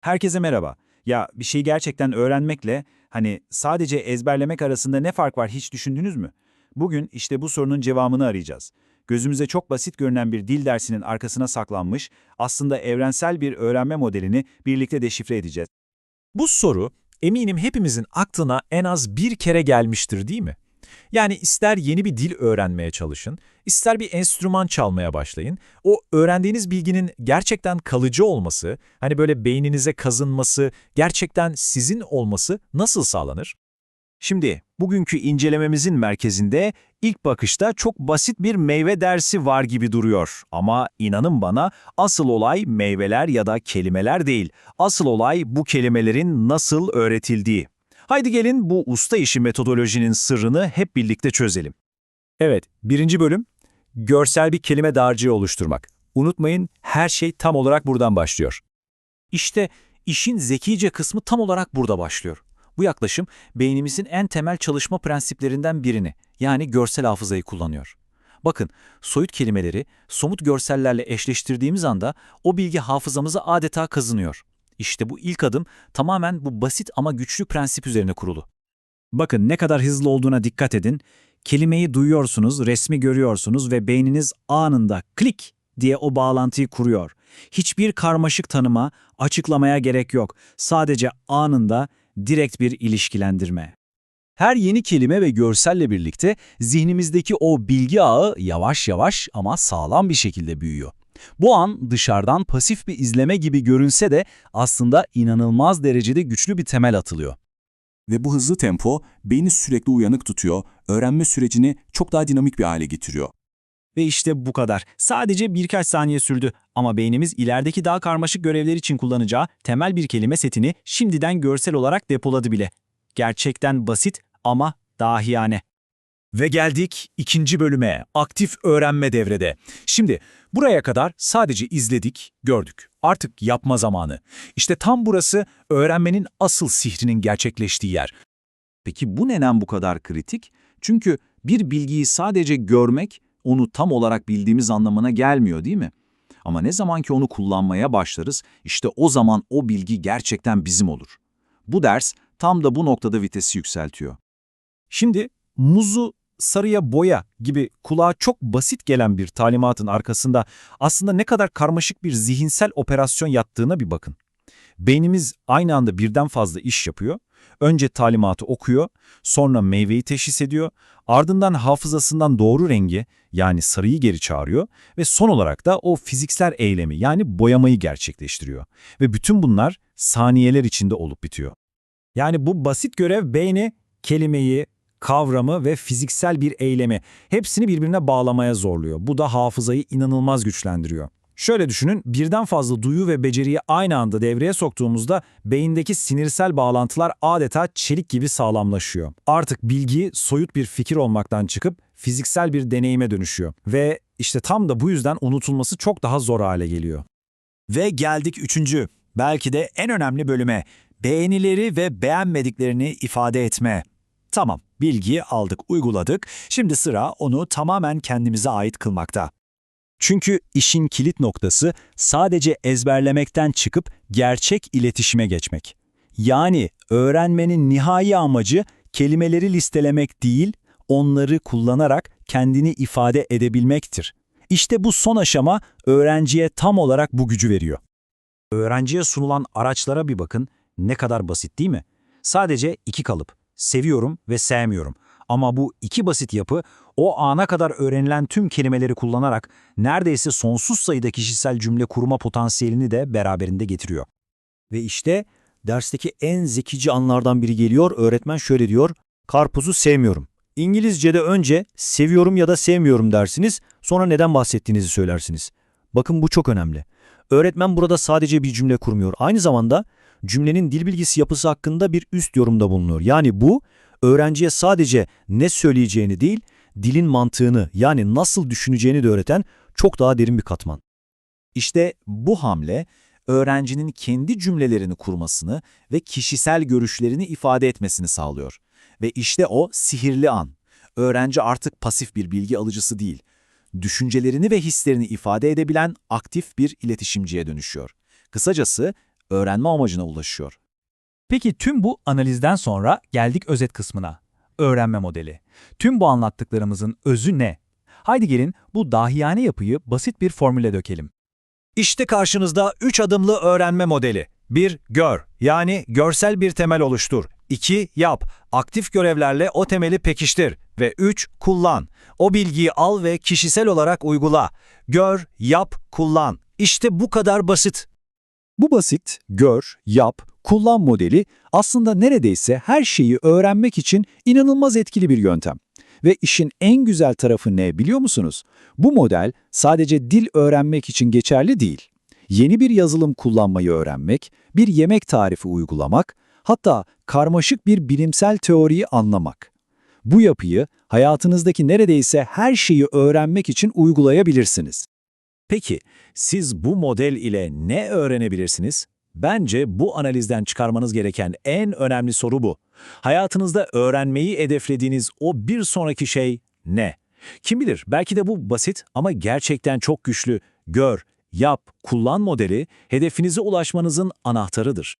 Herkese merhaba. Ya bir şeyi gerçekten öğrenmekle hani sadece ezberlemek arasında ne fark var hiç düşündünüz mü? Bugün işte bu sorunun cevabını arayacağız. Gözümüze çok basit görünen bir dil dersinin arkasına saklanmış, aslında evrensel bir öğrenme modelini birlikte deşifre edeceğiz. Bu soru eminim hepimizin aklına en az bir kere gelmiştir değil mi? Yani ister yeni bir dil öğrenmeye çalışın, ister bir enstrüman çalmaya başlayın, o öğrendiğiniz bilginin gerçekten kalıcı olması, hani böyle beyninize kazınması, gerçekten sizin olması nasıl sağlanır? Şimdi bugünkü incelememizin merkezinde ilk bakışta çok basit bir meyve dersi var gibi duruyor. Ama inanın bana asıl olay meyveler ya da kelimeler değil. Asıl olay bu kelimelerin nasıl öğretildiği. Haydi gelin bu usta işi metodolojinin sırrını hep birlikte çözelim. Evet, birinci bölüm, görsel bir kelime dağarcığı oluşturmak. Unutmayın, her şey tam olarak buradan başlıyor. İşte işin zekice kısmı tam olarak burada başlıyor. Bu yaklaşım beynimizin en temel çalışma prensiplerinden birini, yani görsel hafızayı kullanıyor. Bakın, soyut kelimeleri somut görsellerle eşleştirdiğimiz anda o bilgi hafızamıza adeta kazınıyor. İşte bu ilk adım tamamen bu basit ama güçlü prensip üzerine kurulu. Bakın ne kadar hızlı olduğuna dikkat edin. Kelimeyi duyuyorsunuz, resmi görüyorsunuz ve beyniniz anında klik diye o bağlantıyı kuruyor. Hiçbir karmaşık tanıma, açıklamaya gerek yok. Sadece anında direkt bir ilişkilendirme. Her yeni kelime ve görselle birlikte zihnimizdeki o bilgi ağı yavaş yavaş ama sağlam bir şekilde büyüyor. Bu an dışarıdan pasif bir izleme gibi görünse de aslında inanılmaz derecede güçlü bir temel atılıyor. Ve bu hızlı tempo beyni sürekli uyanık tutuyor, öğrenme sürecini çok daha dinamik bir hale getiriyor. Ve işte bu kadar. Sadece birkaç saniye sürdü ama beynimiz ilerideki daha karmaşık görevler için kullanacağı temel bir kelime setini şimdiden görsel olarak depoladı bile. Gerçekten basit ama dahiyane. Ve geldik ikinci bölüme, aktif öğrenme devrede. Şimdi buraya kadar sadece izledik, gördük. Artık yapma zamanı. İşte tam burası öğrenmenin asıl sihrinin gerçekleştiği yer. Peki bu neden bu kadar kritik? Çünkü bir bilgiyi sadece görmek, onu tam olarak bildiğimiz anlamına gelmiyor değil mi? Ama ne zaman ki onu kullanmaya başlarız, işte o zaman o bilgi gerçekten bizim olur. Bu ders tam da bu noktada vitesi yükseltiyor. Şimdi muzu sarıya boya gibi kulağa çok basit gelen bir talimatın arkasında aslında ne kadar karmaşık bir zihinsel operasyon yattığına bir bakın. Beynimiz aynı anda birden fazla iş yapıyor. Önce talimatı okuyor, sonra meyveyi teşhis ediyor, ardından hafızasından doğru rengi yani sarıyı geri çağırıyor ve son olarak da o fiziksel eylemi yani boyamayı gerçekleştiriyor. Ve bütün bunlar saniyeler içinde olup bitiyor. Yani bu basit görev beyni kelimeyi, kavramı ve fiziksel bir eylemi hepsini birbirine bağlamaya zorluyor. Bu da hafızayı inanılmaz güçlendiriyor. Şöyle düşünün, birden fazla duyu ve beceriyi aynı anda devreye soktuğumuzda beyindeki sinirsel bağlantılar adeta çelik gibi sağlamlaşıyor. Artık bilgi soyut bir fikir olmaktan çıkıp fiziksel bir deneyime dönüşüyor. Ve işte tam da bu yüzden unutulması çok daha zor hale geliyor. Ve geldik üçüncü, belki de en önemli bölüme, beğenileri ve beğenmediklerini ifade etme. Tamam, bilgiyi aldık, uyguladık. Şimdi sıra onu tamamen kendimize ait kılmakta. Çünkü işin kilit noktası sadece ezberlemekten çıkıp gerçek iletişime geçmek. Yani öğrenmenin nihai amacı kelimeleri listelemek değil, onları kullanarak kendini ifade edebilmektir. İşte bu son aşama öğrenciye tam olarak bu gücü veriyor. Öğrenciye sunulan araçlara bir bakın, ne kadar basit değil mi? Sadece iki kalıp seviyorum ve sevmiyorum. Ama bu iki basit yapı o ana kadar öğrenilen tüm kelimeleri kullanarak neredeyse sonsuz sayıda kişisel cümle kurma potansiyelini de beraberinde getiriyor. Ve işte dersteki en zekici anlardan biri geliyor. Öğretmen şöyle diyor, karpuzu sevmiyorum. İngilizce'de önce seviyorum ya da sevmiyorum dersiniz, sonra neden bahsettiğinizi söylersiniz. Bakın bu çok önemli. Öğretmen burada sadece bir cümle kurmuyor. Aynı zamanda cümlenin dil bilgisi yapısı hakkında bir üst yorumda bulunuyor. Yani bu, öğrenciye sadece ne söyleyeceğini değil, dilin mantığını yani nasıl düşüneceğini de öğreten çok daha derin bir katman. İşte bu hamle, öğrencinin kendi cümlelerini kurmasını ve kişisel görüşlerini ifade etmesini sağlıyor. Ve işte o sihirli an. Öğrenci artık pasif bir bilgi alıcısı değil, düşüncelerini ve hislerini ifade edebilen aktif bir iletişimciye dönüşüyor. Kısacası öğrenme amacına ulaşıyor. Peki tüm bu analizden sonra geldik özet kısmına. Öğrenme modeli. Tüm bu anlattıklarımızın özü ne? Haydi gelin bu dahiyane yapıyı basit bir formüle dökelim. İşte karşınızda 3 adımlı öğrenme modeli. 1. Gör, yani görsel bir temel oluştur. 2. Yap, aktif görevlerle o temeli pekiştir. Ve 3. Kullan, o bilgiyi al ve kişisel olarak uygula. Gör, yap, kullan. İşte bu kadar basit. Bu basit, gör, yap, kullan modeli aslında neredeyse her şeyi öğrenmek için inanılmaz etkili bir yöntem. Ve işin en güzel tarafı ne biliyor musunuz? Bu model sadece dil öğrenmek için geçerli değil. Yeni bir yazılım kullanmayı öğrenmek, bir yemek tarifi uygulamak, hatta karmaşık bir bilimsel teoriyi anlamak. Bu yapıyı hayatınızdaki neredeyse her şeyi öğrenmek için uygulayabilirsiniz. Peki, siz bu model ile ne öğrenebilirsiniz? Bence bu analizden çıkarmanız gereken en önemli soru bu. Hayatınızda öğrenmeyi hedeflediğiniz o bir sonraki şey ne? Kim bilir, belki de bu basit ama gerçekten çok güçlü gör, yap, kullan modeli hedefinize ulaşmanızın anahtarıdır.